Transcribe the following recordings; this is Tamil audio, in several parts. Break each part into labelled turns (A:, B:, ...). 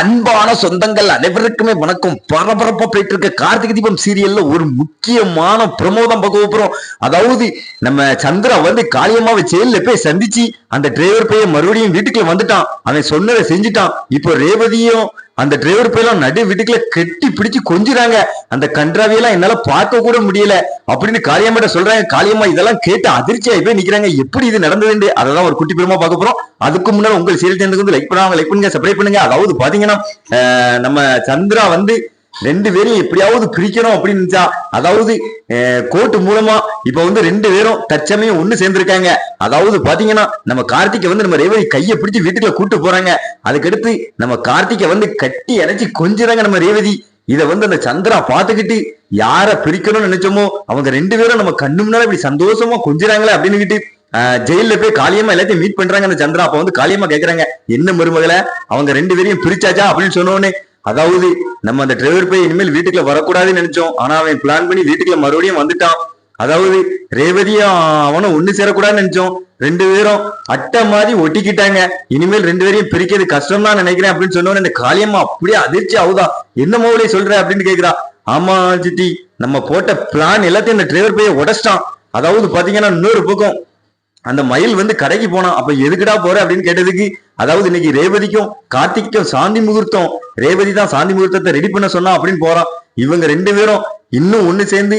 A: அன்பான சொந்தங்கள் அனைவருக்குமே வணக்கம். பரபரப்பா போயிட்டு இருக்க கார்த்திகை தீபம் சீரியல்ல ஒரு முக்கியமான பிரமோதம் பார்க்க போறோம். அதாவது நம்ம சந்திரா வந்து காளியம்மாவை ஜெயில போய் சந்திச்சு அந்த டிரைவர் போய் மறுபடியும் வீட்டுக்குள்ள வந்துட்டான். அவன் சொன்னதை செஞ்சுட்டான். இப்போ ரேவதியும் அந்த டிரைவர் போயெல்லாம் நடு வீட்டுக்குள்ள கெட்டி பிடிச்சு கொஞ்சிறாங்க. அந்த கன்றாவியெல்லாம் என்னால பார்க்க கூட முடியல. அப்படின்னு காளியம்மாட்ட சொல்றாங்க. காளியம்மா இதெல்லாம் கேட்டு அதிர்ச்சியாகி போய் நிக்கிறாங்க. எப்படி இது நடந்ததுண்டு? அதெல்லாம் ஒரு குட்டி பெருமா பார்க்க போறோம். அதுக்கு முன்னாடி உங்கள் சீரியல் சேனலுக்கு வந்து லைக் பண்ணுவாங்க லைக் பண்ணுங்க சப்ஸ்கிரைப் பண்ணுங்க. அதாவது பாத்தீங்கன்னா நம்ம சந்திரா வந்து ரெண்டு பேரையும் எப்படியாவது பிரிக்கணும் அப்படின்னு நினைச்சா அதாவது கோர்ட் மூலமா இப்ப வந்து ரெண்டு பேரும் தற்சமயம் ஒண்ணு சேர்ந்திருக்காங்க. அதாவது பாத்தீங்கன்னா நம்ம கார்த்திகை வந்து நம்ம ரேவதி கையை பிடிச்சு வீட்டுக்குள்ள கூட்டு போறாங்க. அதுக்கடுத்து நம்ம கார்த்திகை வந்து கட்டி அணைச்சி கொஞ்சுறாங்க நம்ம ரேவதி. இத வந்து அந்த சந்திரா பாத்துக்கிட்டு யார பிரிக்கணும்னு நினைச்சோமோ அவங்க ரெண்டு பேரும் நம்ம கண்ணு முன்னால இப்படி சந்தோஷமா கொஞ்சிறாங்களே அப்படின்னுகிட்டு ஜெயில போய் காளியம்மா எல்லாத்தையும் மீட் பண்றாங்க அந்த சந்திரா. அப்ப வந்து காளியம்மா கேக்குறாங்க என்ன மருமகளை அவங்க ரெண்டு பேரையும் பிரிச்சாச்சா? அப்படின்னு சொன்னோடனே அதாவது நம்ம அந்த டிரைவர் போய் இனிமேல் வீட்டுக்குள்ள வரக்கூடாதுன்னு நினைச்சோம். ஆனா அவன் பிளான் பண்ணி வீட்டுக்குள்ள மறுபடியும் வந்துட்டான். அதாவது ரேவதியும் அவனும் ஒண்ணு சேரக்கூடாதுன்னு நினைச்சோம். ரெண்டு பேரும் அட்டை மாதிரி ஒட்டிக்கிட்டாங்க. இனிமேல் ரெண்டு பேரையும் பிரிக்கிறது கஷ்டம் தான் நினைக்கிறேன் அப்படின்னு சொன்னோன்னு இந்த காளியம்மா அப்படியே அதிர்ச்சி ஆகுதா? என்ன மோவிலே சொல்ற அப்படின்னு கேக்குறா. ஆமா சித்தி. நம்ம போட்ட பிளான் எல்லாத்தையும் இந்த டிரைவர் போய் உடச்சிட்டான். அதாவது பாத்தீங்கன்னா இன்னொரு பக்கம் அந்த மயில் வந்து கடைக்கு போனான் அப்ப எதுக்குடா போற அப்படின்னு கேட்டதுக்கு அதாவது இன்னைக்கு ரேவதிக்கும் கார்த்திக்கும் சாந்தி முகூர்த்தம். ரேவதி தான் சாந்தி முகூர்த்தத்தை ரெடி பண்ண சொன்னா அப்படின்னு போறான். இவங்க ரெண்டு பேரும் இன்னும் ஒண்ணு சேர்ந்து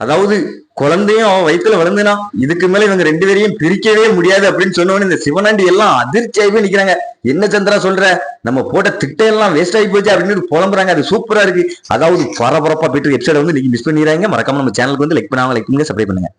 A: அதாவது குழந்தையும் அவன் வயிற்றுல வளர்ந்துனா இதுக்கு மேல இவங்க ரெண்டு பேரையும் பிரிக்கவே முடியாது அப்படின்னு சொன்னோன்னு இந்த சிவனாண்டி எல்லாம் அதிர்ச்சியாகவே நிக்கிறாங்க. என்ன சந்திரா சொல்ற? நம்ம போட்ட திட்டம் எல்லாம் வேஸ்ட் ஆகி போச்சு அப்படின்னு புலம்புறாங்க. அது சூப்பரா இருக்கு. அதாவது பரபரப்பா போயிட்டு எபிசோட வந்து நீங்க மிஸ் பண்ணிடுறாங்க. மறக்காம நம்ம சேனலுக்கு வந்து லைக் பண்ணாம லைக் பண்ணுங்க சப்ஸ்கிரைப் பண்ணுங்க.